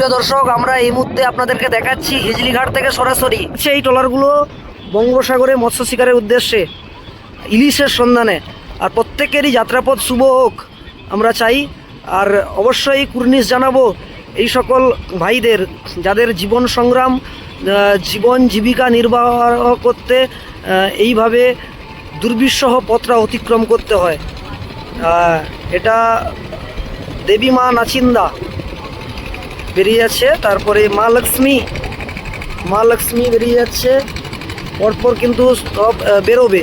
সুপ্রিয় দর্শক, আমরা এই মুহূর্তে আপনাদেরকে দেখাচ্ছি হিজলিঘাট থেকে সরাসরি। সেই ট্রলারগুলো বঙ্গোপসাগরে মৎস্য শিকারের উদ্দেশ্যে ইলিশের সন্ধানে। আর প্রত্যেকেরই যাত্রাপথ শুভ হোক, আমরা চাই। আর অবশ্যই কুর্নিশ জানাব এই সকল ভাইদের, যাদের জীবন সংগ্রাম জীবন জীবিকা নির্বাহ করতে এইভাবে দুর্বিষহ পথরা অতিক্রম করতে হয়। এটা দেবী মা নাচিন্দা বেরিয়ে যাচ্ছে, তারপরে মা লক্ষ্মী। মা লক্ষ্মী বেরিয়ে যাচ্ছে, পরপর কিন্তু সব বেরোবে।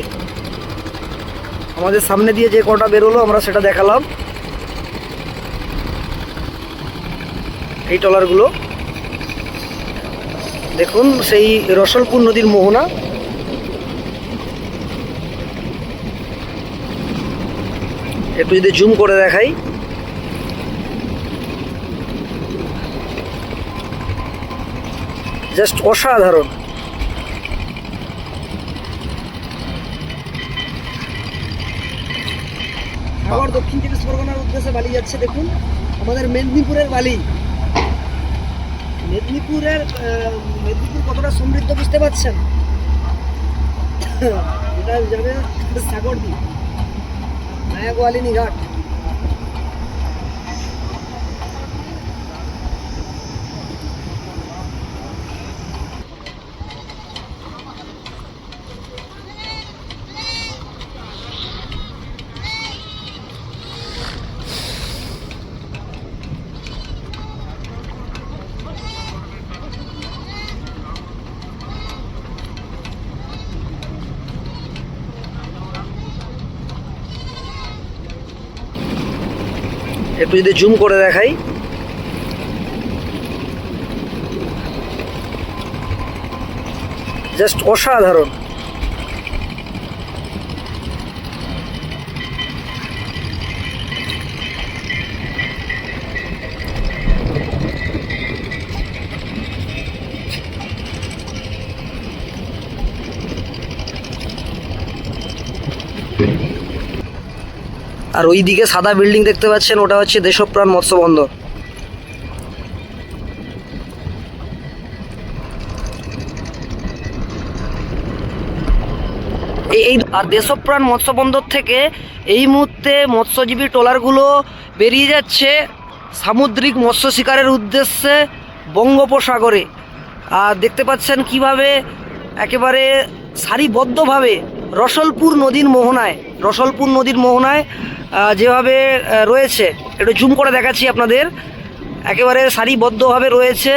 আমাদের সামনে দিয়ে যে কটা বেরোলো, আমরা সেটা দেখালাম। এই ট্রলারগুলো। দেখুন, সেই রসলপুর নদীর মোহনা। একটু যদি জুম করে দেখাই। জাস্ট অসাধারণ। আবার দক্ষিণ চব্বিশ পরগনার উদ্দেশ্যে বালি যাচ্ছে, দেখুন। আমাদের মেদিনীপুরের বালি। মেদিনীপুরের মেদিনীপুর কতটা সমৃদ্ধ বুঝতে পারছেন? এটা যাবে সাগরদ্বীপ, মায়াগোয়ালিনী ঘাট। একটু যদি জুম করে দেখাই। জাস্ট অসাধারণ। আর ওইদিকে সাদা বিল্ডিং দেখতে পাচ্ছেন, ওটা হচ্ছে দেশপ্রাণ মৎস্য বন্দর এই এই আর দেশপ্রাণ মৎস্য বন্দর থেকে এই মুহূর্তে মৎস্যজীবী ট্রলারগুলো বেরিয়ে যাচ্ছে সামুদ্রিক মৎস্য শিকারের উদ্দেশ্যে বঙ্গোপসাগরে। আর দেখতে পাচ্ছেন কীভাবে একেবারে সারিবদ্ধভাবে রসলপুর নদীর মোহনায়, রসলপুর নদীর মোহনায় যেভাবে রয়েছে, একটু জুম করে দেখাচ্ছি আপনাদের। একেবারে সারিবদ্ধভাবে রয়েছে,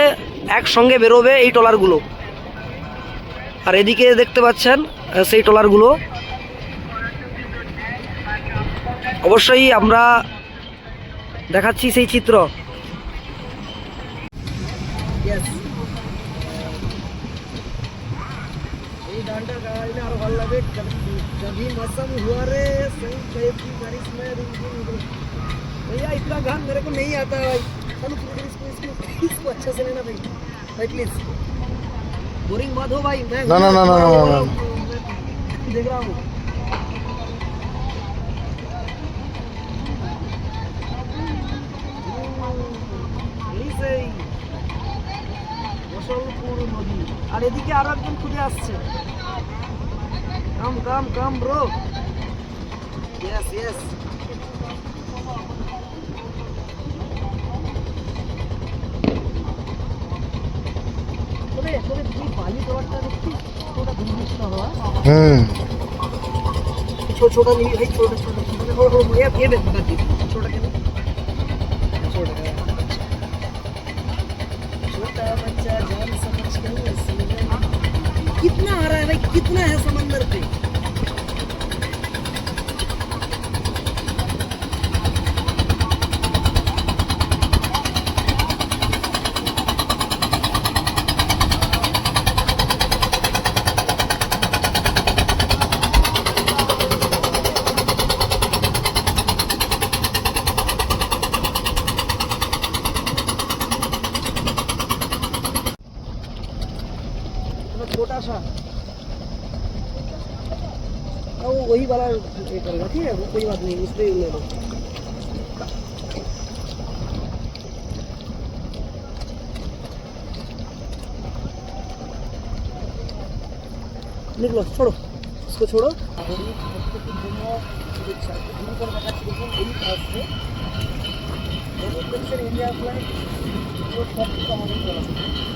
একসঙ্গে বেরোবে এই ট্রলারগুলো। আর এদিকে দেখতে পাচ্ছেন সেই ট্রলারগুলো। অবশ্যই আমরা দেখাচ্ছি সেই চিত্র। এই গানটা গাইলে আরো ভালো লাগে जभी मौसम हुआ रे सही कहे की बारिश में रिमझिम हुई। भैया इतना गान मेरे को नहीं आता है भाई चलो प्लीज इसको इसको इसको अच्छा से लेना भाई भाई प्लीज बोरिंग मत हो भाई मैं ना, ना, ना, ना, ना, ना, ना। मैं देख रहा हूँ এই এদিকে আরো একজন খুঁজে আসছে come come come bro yes yes তবে তবে তুই বালি দেওয়ারটা দেখছিস ওটা দুর্বিষ্ট হওয়া হুম छोटा छोटा नहीं भाई छोटा छोटा छोटा और और ये ये बता दी छोटा क्या छोटा का छोटा बच्चा जान समझ के समझ कितना आ रहा है भाई? कितना है समंदर पे আসা ও वही वाला ये करेगा ठीक है कोई बात नहीं उसमें ले लो निकलो छोड़ो इसको छोड़ो ইন্ডিয়া প্ল্যান সব কিছু আমাদের